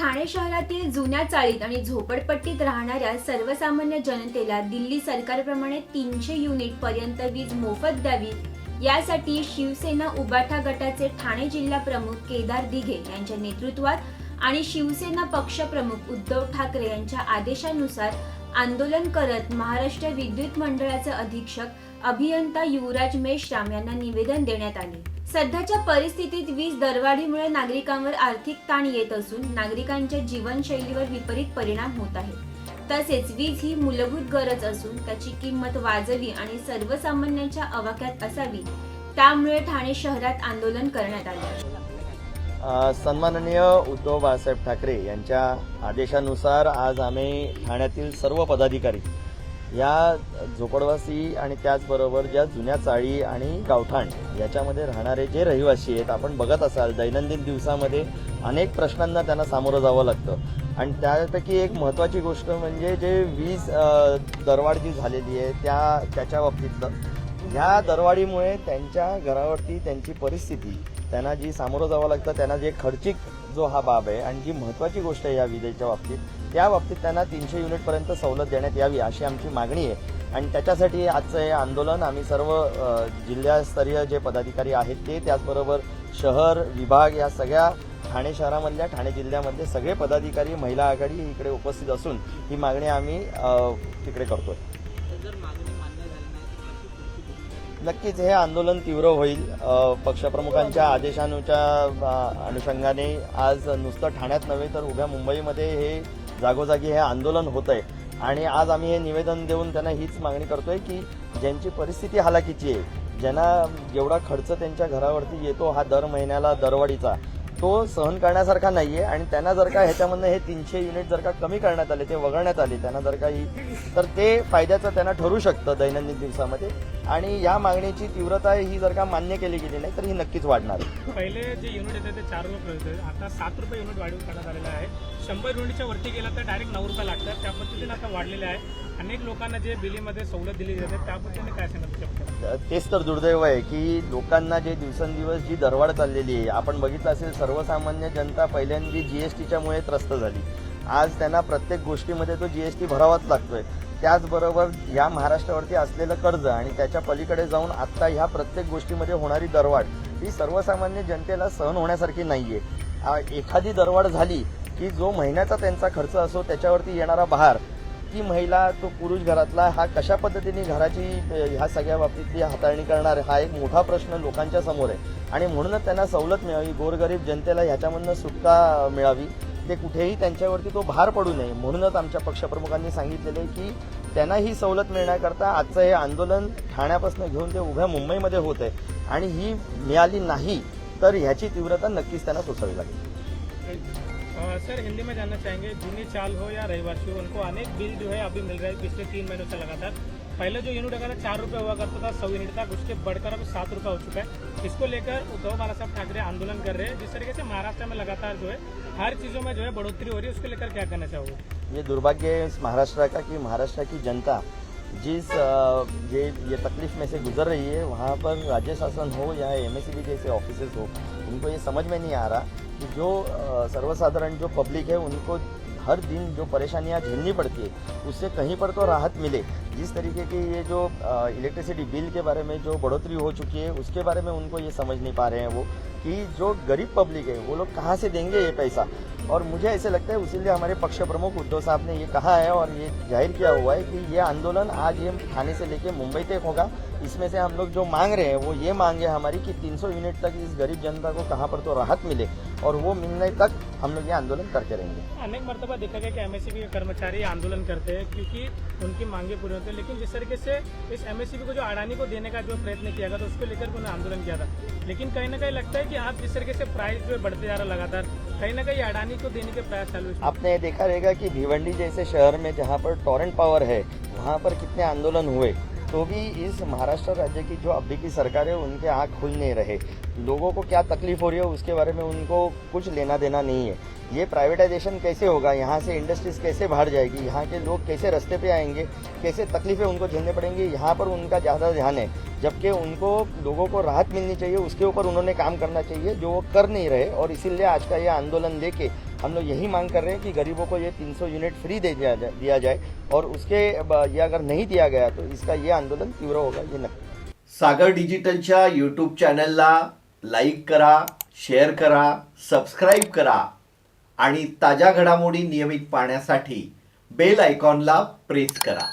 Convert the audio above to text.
ठाणे शहरातील जुन्या चाळीत आणि झोपडपट्टीत राहणाऱ्या सर्वसामान्य जनतेला दिल्ली सरकारप्रमाणे तीनशे युनिट पर्यंत वीज मोफत द्यावी. यासाठी शिवसेना उबाठा गटाचे ठाणे जिल्हा प्रमुख केदार दिघे यांच्या नेतृत्वात आणि शिवसेना पक्षप्रमुख उद्धव ठाकरे यांच्या आदेशानुसार आंदोलन करत महाराष्ट्र विद्युत मंडळाचे अधीक्षक अभियंता युवराज मेश्राम यांना निवेदन देण्यात आले. सध्याच्या परिस्थितीत वीज दरवाढीमुळे नागरिकांवर आर्थिक ताण येत असून नागरिकांच्या जीवनशैलीवर विपरीत परिणाम होत आहे तसेच वीज ही मूलभूत गरज असून त्याची किंमत वाजवी आणि सर्वसामान्यांच्या अवाक्यात असावी. त्यामुळे ठाणे शहरात आंदोलन करण्यात आले. सन्माननीय उद्धव बाळासाहेब ठाकरे यांच्या आदेशानुसार आज आम्ही ठाण्यातील सर्व पदाधिकारी या झोपडवासी आणि त्याचबरोबर ज्या जुन्या चाळी आणि गावठाण याच्यामध्ये राहणारे जे रहिवासी आहेत आपण बघत असाल दैनंदिन दिवसामध्ये अनेक प्रश्नांना त्यांना सामोरं जावं लागतं. आणि त्यापैकी एक महत्त्वाची गोष्ट म्हणजे जे वीज दरवाढ जी झालेली आहे त्या त्याच्या बाबतीतलं ह्या दरवाढीमुळे त्यांच्या घरावरती त्यांची परिस्थिती त्यांना जी सामोरं जावं लागतं त्यांना जे खर्चिक जो हा बाब आहे आणि जी महत्त्वाची गोष्ट आहे या विजेच्या बाबतीत त्या बाबतीत त्यांना तीनशे युनिटपर्यंत सवलत देण्यात यावी अशी आमची मागणी आहे. आणि त्याच्यासाठी आजचं हे आंदोलन आम्ही सर्व जिल्हास्तरीय जे पदाधिकारी आहेत ते त्याचबरोबर शहर विभाग या सगळ्या ठाणे शहरामधल्या ठाणे जिल्ह्यामधले सगळे पदाधिकारी महिला आघाडी इकडे उपस्थित असून ही मागणी आम्ही तिकडे तिकडे करतोय. नक्कीच हे आंदोलन तीव्र होईल. पक्षप्रमुखांच्या आदेशानुच्या अनुषंगाने आज नुसतं ठाण्यात नव्हे तर उभ्या मुंबईमध्ये हे जागोजागी हे आंदोलन होत आहे आणि आज आम्ही हे निवेदन देऊन त्यांना हीच मागणी करतोय की ज्यांची परिस्थिती हालाकीची आहे ज्यांना जेवढा खर्च त्यांच्या घरावरती येतो हा दर महिन्याला दरवाढीचा तो सहन करण्यासारखा नाही आहे आणि त्यांना जर का ह्याच्यामधनं हे तीनशे युनिट जर का कमी करण्यात आले ते वगळण्यात आले त्यांना जर का ही तर ते फायद्याचं त्यांना ठरू शकतं दैनंदिन दिवसामध्ये. आणि या मागणीची तीव्रता ही जर का मान्य केली गेली नाही तर ही नक्कीच वाढणार. आहे पहिले जे युनिट येते ते चार रुपये होते आता सात रुपये युनिट वाढवून करण्यात आलेलं आहे. शंभर युनिटच्या वरती गेला तर डायरेक्ट नऊ रुपये लागतात. त्या पद्धतीने आता वाढलेले आहे. अनेक लोकांना जे बिलीमध्ये सवलत दिली जाते त्याबद्दल काय सांगू तेच तर दुर्दैव आहे की लोकांना जे दिवसेंदिवस जी दरवाढ चाललेली आहे आपण बघितलं असेल सर्वसामान्य जनता पहिल्यांदी जीएसटीच्यामुळे त्रस्त झाली. आज त्यांना प्रत्येक गोष्टीमध्ये तो जीएसटी भरावाच लागतोय. त्याचबरोबर या महाराष्ट्रावरती असलेलं कर्ज आणि त्याच्या पलीकडे जाऊन आत्ता ह्या प्रत्येक गोष्टीमध्ये होणारी दरवाढ ही सर्वसामान्य जनतेला सहन होण्यासारखी नाहीये. आहे एखादी दरवाढ झाली की जो महिन्याचा त्यांचा खर्च असो त्याच्यावरती येणारा भार ती महिला तो पुरुष घरातला हा कशा पद्धतीने घराची ह्या सगळ्या बाबतीतली हाताळणी करणार हा एक मोठा प्रश्न लोकांच्या समोर आहे. आणि म्हणूनच त्यांना सवलत मिळावी गोरगरीब जनतेला ह्याच्यामधनं सुटका मिळावी ते कुठेही त्यांच्यावरती तो भार पडू नये. म्हणूनच आमच्या पक्षप्रमुखांनी सांगितलेलं आहे की त्यांना ही सवलत मिळण्याकरता आजचं हे आंदोलन ठाण्यापासून घेऊन ते उभ्या मुंबईमध्ये होत आहे. आणि ही मिळाली नाही तर ह्याची तीव्रता नक्कीच त्यांना सोसावी लागेल. सर, हिंदी में जानना चाहेंगे, जूनी चाल हो या रहिवासी हो, उनको अनेक बिल जो है अभी मिल रहा है, पिछले तीन महीनों से लगातार। पहले जो यूनिट अगर चार रुपये हुआ करता था, सौ यूनिट तक उसके बढ़कर अब सात रुपये हो चुका है। इसको लेकर उद्धव बाला साहब ठाकरे आंदोलन कर रहे हैं, जिस तरीके से महाराष्ट्र में लगातार जो है, हर चीज़ों में जो है बढ़ोतरी हो रही है, उसको लेकर क्या कहना चाहोगे? ये दुर्भाग्य है महाराष्ट्र का कि महाराष्ट्र की जनता जिस ये ये तकलीफ में से गुजर रही है वहाँ पर राज्य शासन हो या एम जैसे ऑफिसेज हो उनको ये समझ में नहीं आ रहा कि जो सर्वसाधारण जो पब्लिक है उनको हर दिन जो परेशानियाँ झेलनी पड़ती है उससे कहीं पर तो राहत मिले। जिस तरीके की ये जो इलेक्ट्रिसिटी बिल के बारे में जो बढ़ोतरी हो चुकी है, उसके बारे में उनको ये समझ नहीं पा रहे हैं वो कि जो गरीब पब्लिक है, वो लोग कहाँ से देंगे ये पैसा? और मुझे ऐसे लगता है इसीलिए हमारे पक्ष प्रमुख उद्धव साहब ने ये कहा है और ये ज़ाहिर किया हुआ है कि ये आंदोलन आज ये थाने से लेके मुंबई तक होगा। इसमें से हम लोग जो मांग रहे हैं, वो ये मांग है हमारी कि 300 यूनिट तक इस गरीब जनता को कहाँ पर तो राहत मिले और वो मिलने तक हम लोग ये आंदोलन करते रहेंगे। अनेक मरतबा देखा गया कि एमएससीबी के कर्मचारी आंदोलन करते हैं, क्योंकि उनकी मांगे पूरी होती हैं। लेकिन जिस तरीके से इस एमएससीबी को जो अडानी को देने का जो प्रयत्न किया गया था, उसको लेकर उन्होंने आंदोलन किया था। लेकिन कहीं ना कहीं लगता है कि आप जिस तरीके से प्राइस जो बढ़ते जा रहा लगातार, कहीं ना कहीं अडानी को देने के प्रयास चालू। आपने देखा रहेगा कि भिवंडी जैसे शहर में जहाँ पर टोरेंट पावर है, वहाँ पर कितने आंदोलन हुए? तो भी इस महाराष्ट्र राज्य की जो अभी की सरकार है, उनके आँख खुल नहीं रहे। लोगों को क्या तकलीफ़ हो रही है, उसके बारे में उनको कुछ लेना देना नहीं है। ये प्राइवेटाइजेशन कैसे होगा? यहाँ से इंडस्ट्रीज़ कैसे बाहर जाएगी? यहाँ के लोग कैसे रास्ते पे आएँगे? कैसे तकलीफें उनको झेलने पड़ेंगी? यहाँ पर उनका ज़्यादा ध्यान है, जबकि उनको लोगों को राहत मिलनी चाहिए, उसके ऊपर उन्होंने काम करना चाहिए, जो वो कर नहीं रहे, और इसीलिए आज का ये आंदोलन लेके हम लोग यही मांग कर रहे हैं कि गरीबों को ये 300 यूनिट फ्री दे दिया जाए दिया जाए और उसके ये अगर नहीं दिया गया तो इसका ये आंदोलन तीव्र होगा ये नक्की सागर डिजिटलच्या यूट्यूब चॅनलला लाईक करा शेअर करा सबस्क्राईब करा आणि ताज्या घडामोडी नियमित पाहण्यासाठी बेल आयकॉनला प्रेस करा.